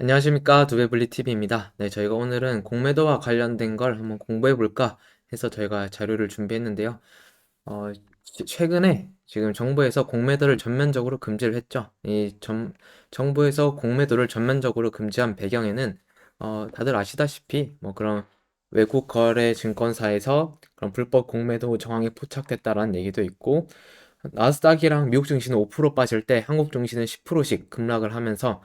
안녕하십니까 두배블리TV입니다. 네, 저희가 오늘은 공매도와 관련된 걸 한번 공부해 볼까 해서 저희가 자료를 준비했는데요. 어, 최근에 지금 정부에서 공매도를 전면적으로 금지를 했죠. 이 정, 정부에서 공매도를 전면적으로 금지한 배경에는 어, 다들 아시다시피 뭐 그런 외국 거래 증권사에서 그런 불법 공매도 정황이 포착됐다라는 얘기도 있고 나스닥이랑 미국 증시는 5% 빠질 때 한국 증시는 10%씩 급락을 하면서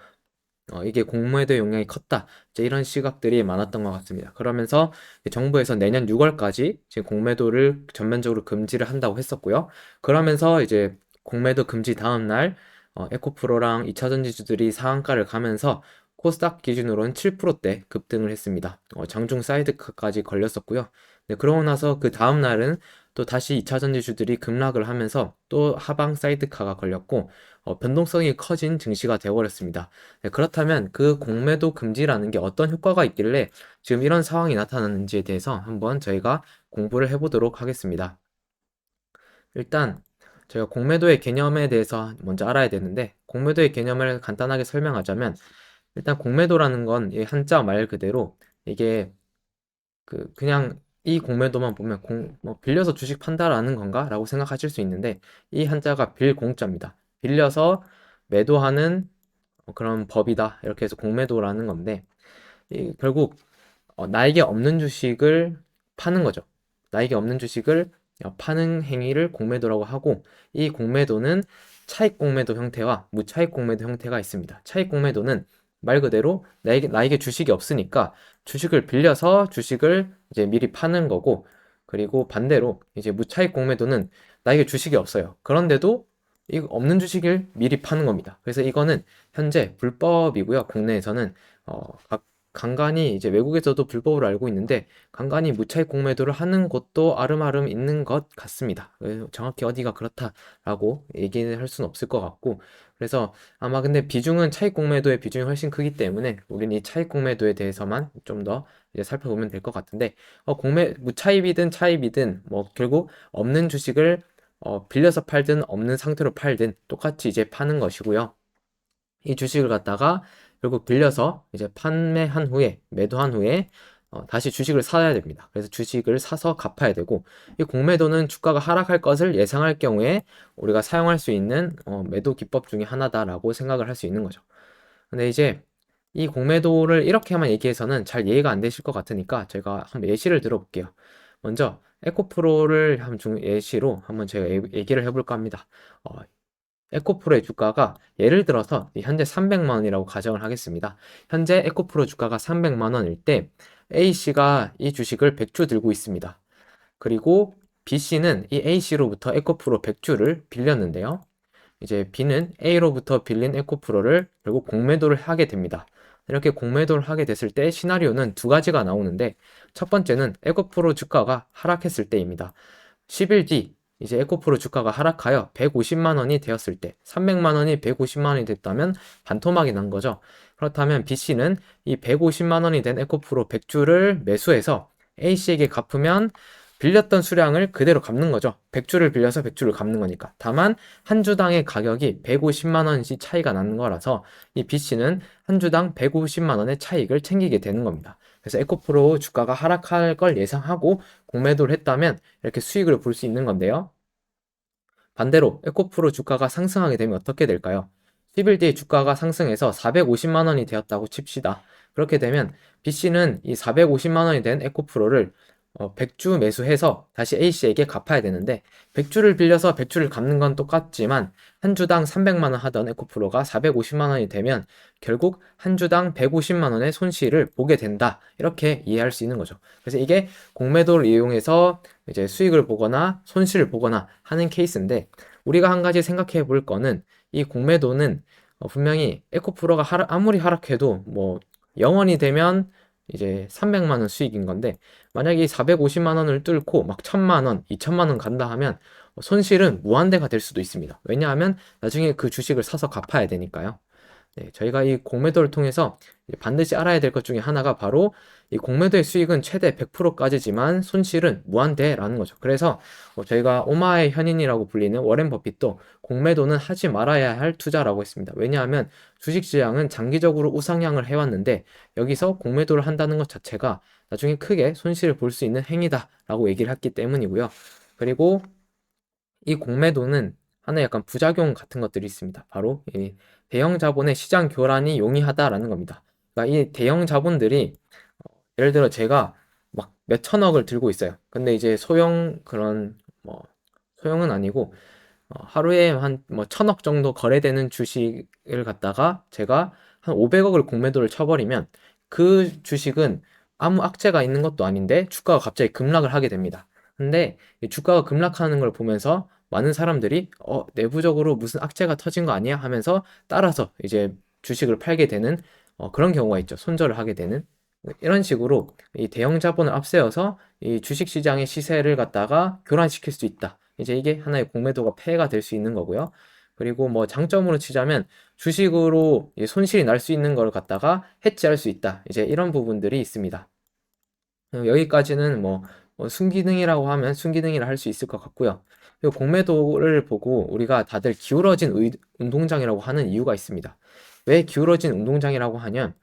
어, 이게 공매도의 영향이 컸다. 이런 시각들이 많았던 것 같습니다. 그러면서 정부에서 내년 6월까지 지금 공매도를 전면적으로 금지를 한다고 했었고요. 그러면서 이제 공매도 금지 다음 날 어, 에코프로랑 2차전 지주들이 상한가를 가면서 코스닥 기준으로는 7%대 급등을 했습니다. 어, 장중 사이드까지 걸렸었고요. 네, 그러고 나서 그 다음 날은 또 다시 2차전 지주들이 급락을 하면서 또 하방 사이드카가 걸렸고 어, 변동성이 커진 증시가 되어버렸습니다. 네, 그렇다면 그 공매도 금지라는 게 어떤 효과가 있길래 지금 이런 상황이 나타나는지에 대해서 한번 저희가 공부를 해보도록 하겠습니다. 일단 저희가 공매도의 개념에 대해서 먼저 알아야 되는데 공매도의 개념을 간단하게 설명하자면 일단 공매도라는 건이 한자 말 그대로 이게 그 그냥 이 공매도만 보면 공, 뭐 빌려서 주식 판다라는 건가? 라고 생각하실 수 있는데 이 한자가 빌 공자입니다. 빌려서 매도하는 그런 법이다. 이렇게 해서 공매도라는 건데 이, 결국 어, 나에게 없는 주식을 파는 거죠. 나에게 없는 주식을 파는 행위를 공매도라고 하고 이 공매도는 차익 공매도 형태와 무차익 공매도 형태가 있습니다. 차익 공매도는 말 그대로 나에게, 나에게 주식이 없으니까 주식을 빌려서 주식을 이제 미리 파는 거고 그리고 반대로 이제 무차익 공매도는 나에게 주식이 없어요. 그런데도 이 없는 주식을 미리 파는 겁니다. 그래서 이거는 현재 불법이고요. 국내에서는 어, 각 간간히 이제 외국에서도 불법으로 알고 있는데 간간히 무차익 공매도를 하는 곳도 아름아름 있는 것 같습니다. 정확히 어디가 그렇다라고 얘기를 할 수는 없을 것 같고 그래서 아마 근데 비중은 차익 공매도의 비중이 훨씬 크기 때문에 우리는 이 차익 공매도에 대해서만 좀 더 이제 살펴보면 될 것 같은데 어, 공매 무차익이든 차익이든 뭐 결국 없는 주식을 어, 빌려서 팔든 없는 상태로 팔든 똑같이 이제 파는 것이고요. 이 주식을 갖다가 결국 빌려서 이제 판매한 후에 매도한 후에 어, 다시 주식을 사야 됩니다. 그래서 주식을 사서 갚아야 되고 이 공매도는 주가가 하락할 것을 예상할 경우에 우리가 사용할 수 있는 어, 매도 기법 중에 하나다라고 생각을 할 수 있는 거죠. 근데 이제 이 공매도를 이렇게만 얘기해서는 잘 이해가 안 되실 것 같으니까 제가 한번 예시를 들어볼게요. 먼저 에코프로를 한 중 예시로 한번 제가 얘기를 해볼까 합니다. 어, 에코프로의 주가가 예를 들어서 현재 300만 원이라고 가정을 하겠습니다. 현재 에코프로 주가가 300만 원일 때 A씨가 이 주식을 100주 들고 있습니다. 그리고 B씨는 이 A씨로부터 에코프로 100주를 빌렸는데요. 이제 B는 A로부터 빌린 에코프로를 결국 공매도를 하게 됩니다. 이렇게 공매도를 하게 됐을 때 시나리오는 두 가지가 나오는데 첫 번째는 에코프로 주가가 하락했을 때입니다. 10일 뒤 이제 에코프로 주가가 하락하여 150만 원이 되었을 때 300만 원이 150만 원이 됐다면 반토막이 난 거죠. 그렇다면 B씨는 이 150만 원이 된 에코프로 100주를 매수해서 A씨에게 갚으면 빌렸던 수량을 그대로 갚는 거죠. 100주를 빌려서 100주를 갚는 거니까. 다만 한 주당의 가격이 150만 원씩 차이가 나는 거라서 이 B씨는 한 주당 150만 원의 차익을 챙기게 되는 겁니다. 그래서 에코프로 주가가 하락할 걸 예상하고 공매도를 했다면 이렇게 수익을 볼 수 있는 건데요. 반대로 에코프로 주가가 상승하게 되면 어떻게 될까요? 10일 뒤에 주가가 상승해서 450만 원이 되었다고 칩시다. 그렇게 되면 B씨는 이 450만 원이 된 에코프로를 어, 100주 매수해서 다시 A씨에게 갚아야 되는데 100주를 빌려서 100주를 갚는 건 똑같지만 한 주당 300만 원 하던 에코프로가 450만 원이 되면 결국 한 주당 150만 원의 손실을 보게 된다. 이렇게 이해할 수 있는 거죠. 그래서 이게 공매도를 이용해서 이제 수익을 보거나 손실을 보거나 하는 케이스인데 우리가 한 가지 생각해 볼 거는 이 공매도는 어, 분명히 에코프로가 하락, 아무리 하락해도 뭐 영원이 되면 이제 300만 원 수익인 건데 만약에 450만 원을 뚫고 막 1000만 원, 2000만 원 간다 하면 손실은 무한대가 될 수도 있습니다. 왜냐하면 나중에 그 주식을 사서 갚아야 되니까요. 네, 저희가 이 공매도를 통해서 반드시 알아야 될 것 중에 하나가 바로 이 공매도의 수익은 최대 100%까지지만 손실은 무한대라는 거죠. 그래서 뭐 저희가 오마의 현인이라고 불리는 워렌 버핏도 공매도는 하지 말아야 할 투자라고 했습니다. 왜냐하면 주식 시장은 장기적으로 우상향을 해왔는데 여기서 공매도를 한다는 것 자체가 나중에 크게 손실을 볼 수 있는 행위다라고 얘기를 했기 때문이고요. 그리고 이 공매도는 하나의 약간 부작용 같은 것들이 있습니다. 바로 이 대형 자본의 시장 교란이 용이하다라는 겁니다. 그러니까 이 대형 자본들이 어, 예를 들어 제가 막 몇 천억을 들고 있어요. 근데 이제 소형 그런 뭐 소형은 아니고 어, 하루에 한 뭐 천억 정도 거래되는 주식을 갖다가 제가 한 500억을 공매도를 쳐버리면 그 주식은 아무 악재가 있는 것도 아닌데 주가가 갑자기 급락을 하게 됩니다. 근데 주가가 급락하는 걸 보면서 많은 사람들이 어, 내부적으로 무슨 악재가 터진 거 아니야 하면서 따라서 이제 주식을 팔게 되는 어, 그런 경우가 있죠. 손절을 하게 되는 이런 식으로 이 대형 자본을 앞세워서 이 주식 시장의 시세를 갖다가 교란시킬 수 있다. 이제 이게 하나의 공매도가 폐해가 될 수 있는 거고요. 그리고 뭐 장점으로 치자면 주식으로 손실이 날 수 있는 걸 갖다가 해치할 수 있다. 이제 이런 부분들이 있습니다. 여기까지는 뭐, 뭐 순기능이라고 하면 순기능이라 할 수 있을 것 같고요. 그리고 공매도를 보고 우리가 다들 기울어진 의, 운동장이라고 하는 이유가 있습니다. 왜 기울어진 운동장이라고 하냐면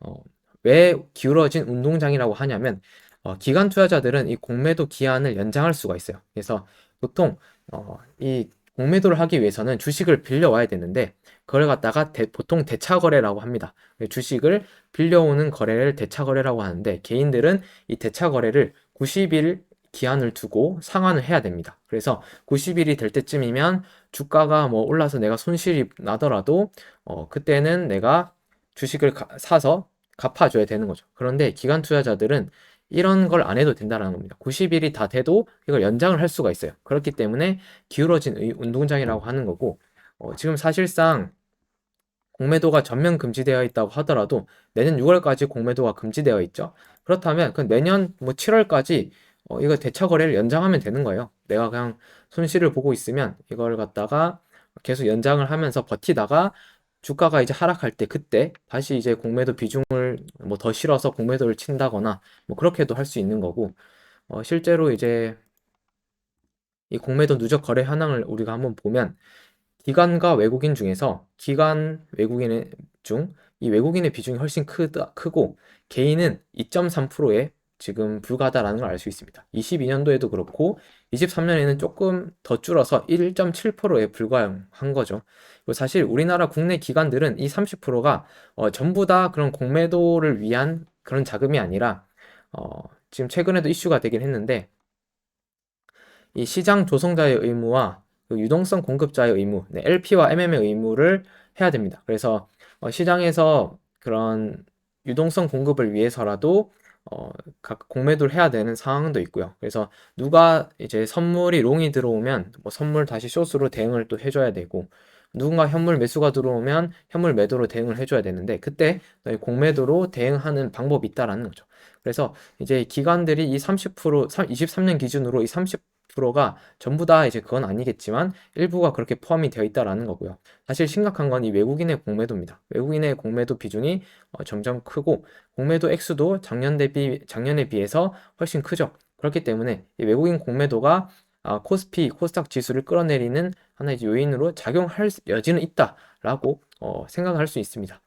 어, 왜 기울어진 운동장이라고 하냐면 어, 기관 투자자들은 이 공매도 기한을 연장할 수가 있어요. 그래서 보통 어, 이 공매도를 하기 위해서는 주식을 빌려와야 되는데 그걸 갖다가 대, 보통 대차 거래라고 합니다. 주식을 빌려오는 거래를 대차 거래라고 하는데 개인들은 이 대차 거래를 90일 기한을 두고 상환을 해야 됩니다. 그래서 90일이 될 때쯤이면 주가가 뭐 올라서 내가 손실이 나더라도 어, 그때는 내가 주식을 가, 사서 갚아줘야 되는 거죠. 그런데 기관 투자자들은 이런 걸 안 해도 된다는 겁니다. 90일이 다 돼도 이걸 연장을 할 수가 있어요. 그렇기 때문에 기울어진 운동장이라고 하는 거고 어, 지금 사실상 공매도가 전면 금지되어 있다고 하더라도 내년 6월까지 공매도가 금지되어 있죠. 그렇다면 그 내년 뭐 7월까지 어, 이거 대차 거래를 연장하면 되는 거예요. 내가 그냥 손실을 보고 있으면 이걸 갖다가 계속 연장을 하면서 버티다가 주가가 이제 하락할 때 그때 다시 이제 공매도 비중을 뭐 더 실어서 공매도를 친다거나 뭐 그렇게도 할 수 있는 거고 어, 실제로 이제 이 공매도 누적 거래 현황을 우리가 한번 보면 기관과 외국인 중에서 기관 외국인의 중이 외국인의 비중이 훨씬 크다, 크고 개인은 2.3%에 지금 불가하다라는 걸 알 수 있습니다. 22년도에도 그렇고 23년에는 조금 더 줄어서 1.7%에 불과한 거죠. 사실 우리나라 국내 기관들은 이 30%가 어, 전부 다 그런 공매도를 위한 그런 자금이 아니라 어, 지금 최근에도 이슈가 되긴 했는데 이 시장 조성자의 의무와 그 유동성 공급자의 의무, 네, LP와 MM의 의무를 해야 됩니다. 그래서 어, 시장에서 그런 유동성 공급을 위해서라도 어, 각 공매도를 해야 되는 상황도 있고요. 그래서 누가 이제 선물이 롱이 들어오면 뭐 선물 다시 숏으로 대응을 또 해줘야 되고 누군가 현물 매수가 들어오면 현물 매도로 대응을 해줘야 되는데 그때 공매도로 대응하는 방법이 있다라는 거죠. 그래서 이제 기관들이 이 30% 23년 기준으로 이30% 가 전부 다 이제 그건 아니겠지만 일부가 그렇게 포함이 되어 있다라는 거고요. 사실 심각한 건 이 외국인의 공매도입니다. 외국인의 공매도 비중이 어, 점점 크고 공매도 액수도 작년 대비 작년에 비해서 훨씬 크죠. 그렇기 때문에 이 외국인 공매도가 아, 코스피, 코스닥 지수를 끌어내리는 하나의 요인으로 작용할 여지는 있다라고 어, 생각할 수 있습니다.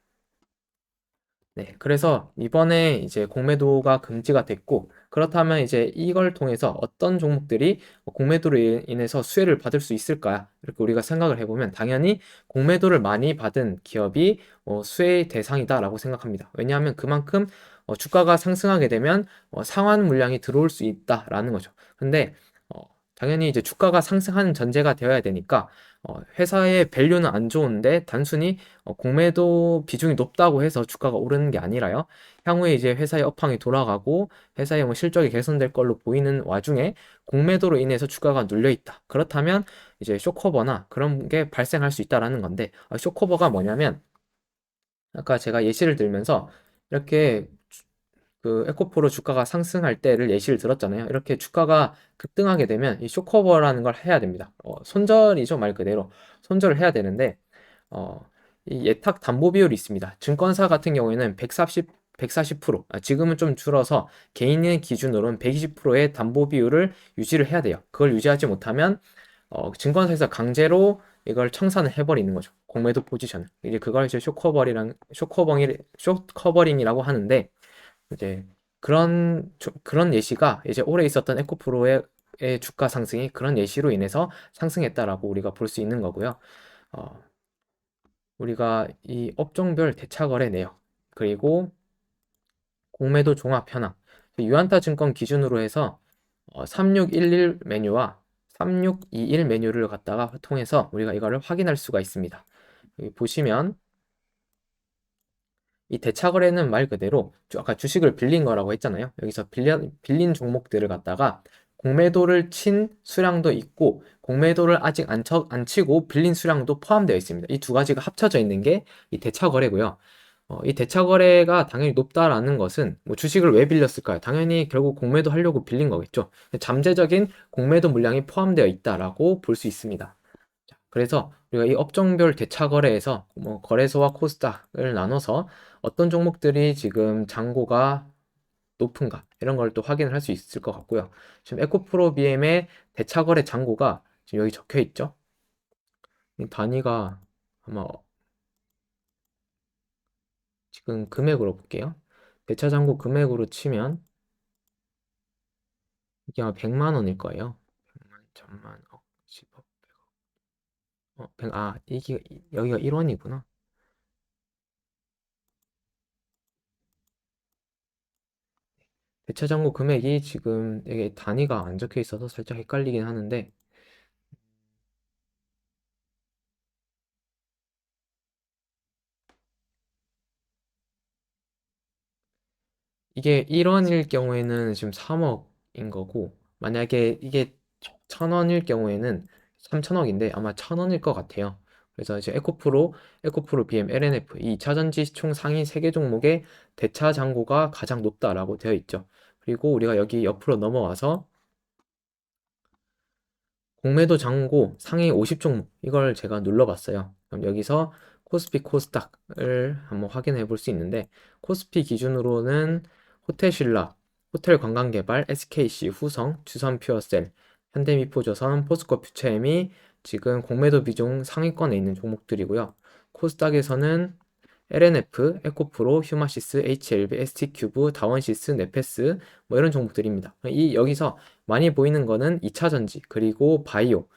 네, 그래서 이번에 이제 공매도가 금지가 됐고, 그렇다면 이제 이걸 통해서 어떤 종목들이 공매도로 인해서 수혜를 받을 수 있을까? 이렇게 우리가 생각을 해보면 당연히 공매도를 많이 받은 기업이 어, 수혜의 대상이다라고 생각합니다. 왜냐하면 그만큼 어, 주가가 상승하게 되면 어, 상환 물량이 들어올 수 있다라는 거죠. 근데 당연히 이제 주가가 상승하는 전제가 되어야 되니까 어, 회사의 밸류는 안 좋은데 단순히 어, 공매도 비중이 높다고 해서 주가가 오르는 게 아니라요. 향후에 이제 회사의 업황이 돌아가고 회사의 뭐 실적이 개선될 걸로 보이는 와중에 공매도로 인해서 주가가 눌려 있다. 그렇다면 이제 쇼커버나 그런 게 발생할 수 있다라는 건데 어, 쇼커버가 뭐냐면 아까 제가 예시를 들면서 이렇게 그 에코프로 주가가 상승할 때를 예시를 들었잖아요. 이렇게 주가가 급등하게 되면 이 쇼커버라는 걸 해야 됩니다. 어, 손절이죠 말 그대로 손절을 해야 되는데 어, 이 예탁 담보 비율이 있습니다. 증권사 같은 경우에는 140 140%, 아, 지금은 좀 줄어서 개인의 기준으로는 120%의 담보 비율을 유지를 해야 돼요. 그걸 유지하지 못하면 어, 증권사에서 강제로 이걸 청산을 해버리는 거죠. 공매도 포지션을. 이제 그걸 이제 쇼커버링이랑 쇼커버링 쇼커버링이라고 하는데 이제 그런 그런 예시가 이제 올해 있었던 에코프로의 주가 상승이 그런 예시로 인해서 상승했다라고 우리가 볼 수 있는 거고요. 어, 우리가 이 업종별 대차거래 내역 그리고 공매도 종합 현황 유한타 증권 기준으로 해서 3611 어, 메뉴와 3621 메뉴를 갖다가 통해서 우리가 이거를 확인할 수가 있습니다. 보시면 이 대차 거래는 말 그대로 아까 주식을 빌린 거라고 했잖아요. 여기서 빌린, 빌린 종목들을 갖다가 공매도를 친 수량도 있고 공매도를 아직 안, 쳐, 안 치고 빌린 수량도 포함되어 있습니다. 이 두 가지가 합쳐져 있는 게 이 대차 거래고요. 어, 이 대차 거래가 당연히 높다라는 것은 뭐 주식을 왜 빌렸을까요? 당연히 결국 공매도 하려고 빌린 거겠죠. 잠재적인 공매도 물량이 포함되어 있다라고 볼 수 있습니다. 그래서 우리가 이 업종별 대차 거래에서 뭐 거래소와 코스닥을 나눠서 어떤 종목들이 지금 잔고가 높은가 이런 걸 또 확인을 할 수 있을 것 같고요. 지금 에코프로 BM의 대차 거래 잔고가 지금 여기 적혀 있죠. 단위가 아마 지금 금액으로 볼게요. 대차 잔고 금액으로 치면 이게 아마 100만 원일 거예요. 100만, 1000만, 억, 10억, 100억. 어, 100, 아, 이게 여기가 1원이구나. 대차 잔고 금액이 지금 이게 단위가 안 적혀 있어서 살짝 헷갈리긴 하는데 이게 1원일 경우에는 지금 3억인 거고 만약에 이게 1000원일 경우에는 3000억인데 아마 1000원일 것 같아요. 그래서 이제 에코프로, 에코프로 BM, LNF 이 2차전지 총 상위 3개 종목의 대차 잔고가 가장 높다라고 되어 있죠. 그리고 우리가 여기 옆으로 넘어와서 공매도 잔고 상위 50종목 이걸 제가 눌러봤어요. 그럼 여기서 코스피 코스닥을 한번 확인해 볼 수 있는데 코스피 기준으로는 호텔신라, 호텔관광개발, SKC, 후성, 주선퓨어셀, 현대미포조선, 포스코 퓨처엠이 지금 공매도 비중 상위권에 있는 종목들이고요. 코스닥에서는 LNF, 에코프로, 휴마시스, HLB, ST큐브, 다원시스, 네페스 뭐 이런 종목들입니다. 이 여기서 많이 보이는 거는 2차 전지 그리고 바이오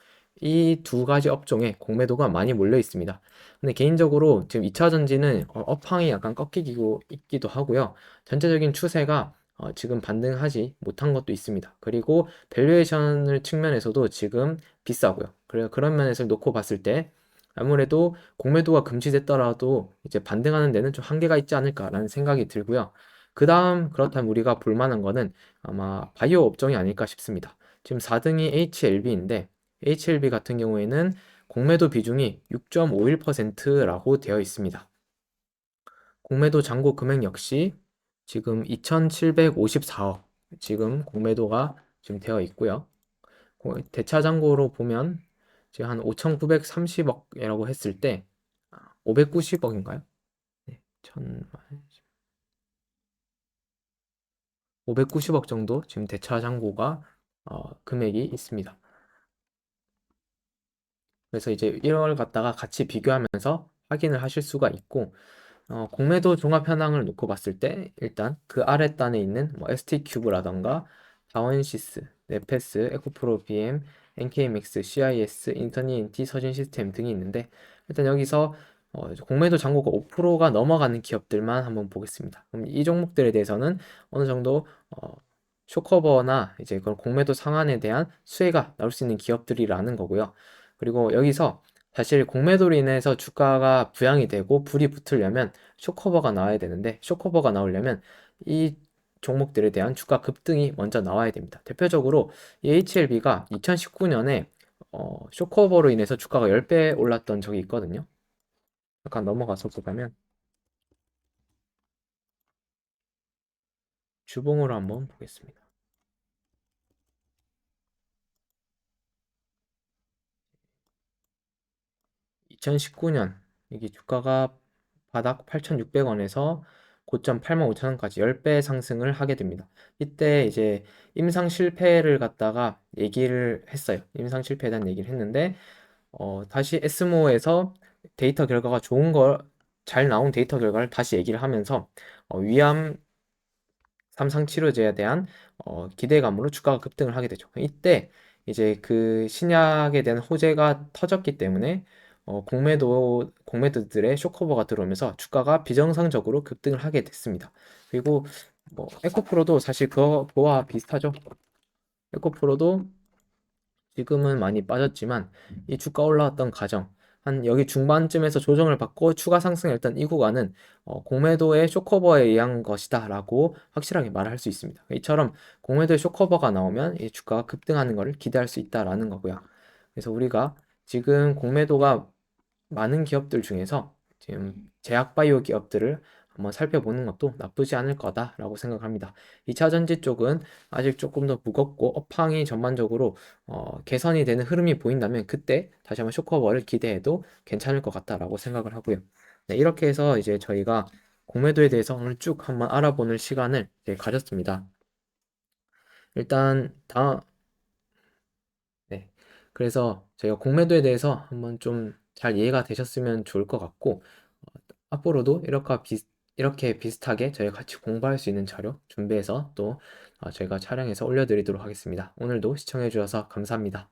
이 두 가지 업종에 공매도가 많이 몰려 있습니다. 근데 개인적으로 지금 2차 전지는 어, 업황이 약간 꺾이고 있기도 하고요. 전체적인 추세가 어, 지금 반등하지 못한 것도 있습니다. 그리고 밸류에이션을 측면에서도 지금 비싸고요. 그래 그런 면에서 놓고 봤을 때 아무래도 공매도가 금지됐더라도 이제 반등하는 데는 좀 한계가 있지 않을까라는 생각이 들고요. 그 다음 그렇다면 우리가 볼 만한 거는 아마 바이오 업종이 아닐까 싶습니다. 지금 4등이 HLB인데 HLB 같은 경우에는 공매도 비중이 6.51%라고 되어 있습니다. 공매도 잔고 금액 역시 지금 2,754억 지금 공매도가 지금 되어 있고요. 대차 잔고로 보면 지금 한 5,930억이라고 했을 때 590억인가요? 네, 590억 정도 지금 대차 잔고가 어, 금액이 있습니다. 그래서 이제 이걸 갖다가 같이 비교하면서 확인을 하실 수가 있고 어, 공매도 종합 현황을 놓고 봤을 때 일단 그 아래 단에 있는 뭐 ST큐브라던가 다원시스, 네페스, 에코프로 BM, NKMX, CIS, 인터니엔티, 서진 시스템 등이 있는데 일단 여기서 어, 공매도 잔고가 5%가 넘어가는 기업들만 한번 보겠습니다. 그럼 이 종목들에 대해서는 어느 정도 어, 쇼커버나 이제 그런 공매도 상한에 대한 수혜가 나올 수 있는 기업들이라는 거고요. 그리고 여기서 사실 공매도로 인해서 주가가 부양이 되고 불이 붙으려면 쇼커버가 나와야 되는데 쇼커버가 나오려면 이 종목들에 대한 주가 급등이 먼저 나와야 됩니다. 대표적으로 이 HLB가 2019년에 어, 쇼커버로 인해서 주가가 10배 올랐던 적이 있거든요. 잠깐 넘어가서 보자면 주봉으로 한번 보겠습니다. 2019년 이게 주가가 바닥 8,600원에서 고점 85,000원까지 10배 상승을 하게 됩니다. 이때 이제 임상 실패를 갖다가 얘기를 했어요. 임상 실패에 대한 얘기를 했는데 어, 다시 에스모에서 데이터 결과가 좋은 걸 잘 나온 데이터 결과를 다시 얘기를 하면서 어, 위암 삼상 치료제에 대한 어, 기대감으로 주가가 급등을 하게 되죠. 이때 이제 그 신약에 대한 호재가 터졌기 때문에 어, 공매도 공매도들의 쇼커버가 들어오면서 주가가 비정상적으로 급등을 하게 됐습니다. 그리고 뭐 에코프로도 사실 그거와 비슷하죠. 에코프로도 지금은 많이 빠졌지만 이 주가 올라왔던 과정 한 여기 중반쯤에서 조정을 받고 추가 상승했던 이 구간은 어, 공매도의 쇼커버에 의한 것이다 라고 확실하게 말할 수 있습니다. 이처럼 공매도의 쇼커버가 나오면 이 주가가 급등하는 것을 기대할 수 있다라는 거고요. 그래서 우리가 지금 공매도가 많은 기업들 중에서 지금 제약바이오 기업들을 한번 살펴보는 것도 나쁘지 않을 거다라고 생각합니다. 2차 전지 쪽은 아직 조금 더 무겁고 업황이 전반적으로 어, 개선이 되는 흐름이 보인다면 그때 다시 한번 쇼커버를 기대해도 괜찮을 것 같다라고 생각을 하고요. 네, 이렇게 해서 이제 저희가 공매도에 대해서 오늘 쭉 한번 알아보는 시간을 가졌습니다. 일단 다음 네, 그래서 저희가 공매도에 대해서 한번 좀 잘 이해가 되셨으면 좋을 것 같고 어, 앞으로도 이렇게 비슷 이렇게 비슷하게 저희가 같이 공부할 수 있는 자료 준비해서 또 어, 저희가 촬영해서 올려드리도록 하겠습니다. 오늘도 시청해 주셔서 감사합니다.